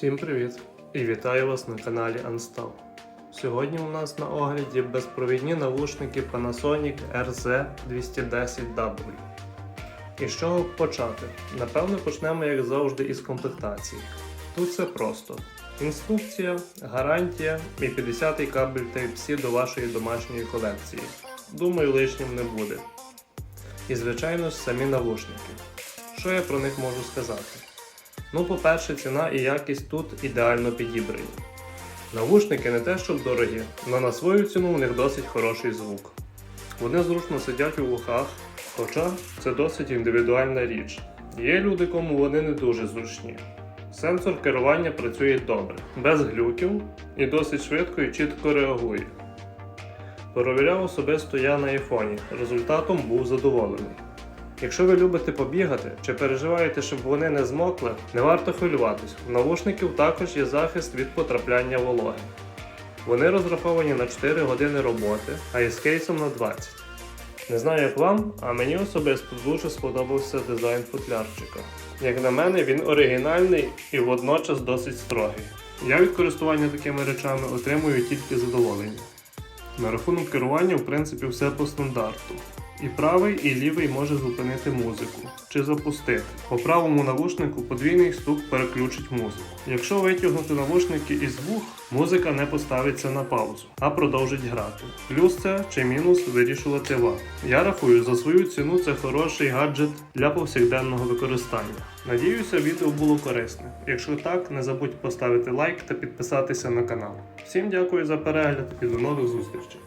Всім привіт і вітаю вас на каналі Unstall. Сьогодні у нас на огляді безпровідні навушники Panasonic RZ210W. І з чого почати? Напевно, почнемо, як завжди, із комплектації. Тут все просто: інструкція, гарантія і 50-й кабель Type-C до вашої домашньої колекції. Думаю, лишнім не буде. І, звичайно ж, самі навушники. Що я про них можу сказати? Ну, по-перше, ціна і якість тут ідеально підібрані. Навушники не те, щоб дорогі, але на свою ціну у них досить хороший звук. Вони зручно сидять у вухах, хоча це досить індивідуальна річ. Є люди, кому вони не дуже зручні. Сенсор керування працює добре, без глюків і досить швидко і чітко реагує. Перевіряв особисто я на айфоні, результатом був задоволений. Якщо ви любите побігати чи переживаєте, щоб вони не змокли, не варто хвилюватись. У навушників також є захист від потрапляння вологи. Вони розраховані на 4 години роботи, а із кейсом на 20. Не знаю як вам, а мені особисто дуже сподобався дизайн футлярчика. Як на мене, він оригінальний і водночас досить строгий. Я від користування такими речами отримую тільки задоволення. На рахунок керування, в принципі, все по стандарту. І правий, і лівий може зупинити музику чи запустити. По правому навушнику подвійний стук переключить музику. Якщо витягнути навушники із вух, музика не поставиться на паузу, а продовжить грати. Плюс це чи мінус вирішувати вам. Я рахую, за свою ціну це хороший гаджет для повсякденного використання. Надіюся, відео було корисне. Якщо так, не забудь поставити лайк та підписатися на канал. Всім дякую за перегляд і до нових зустрічей.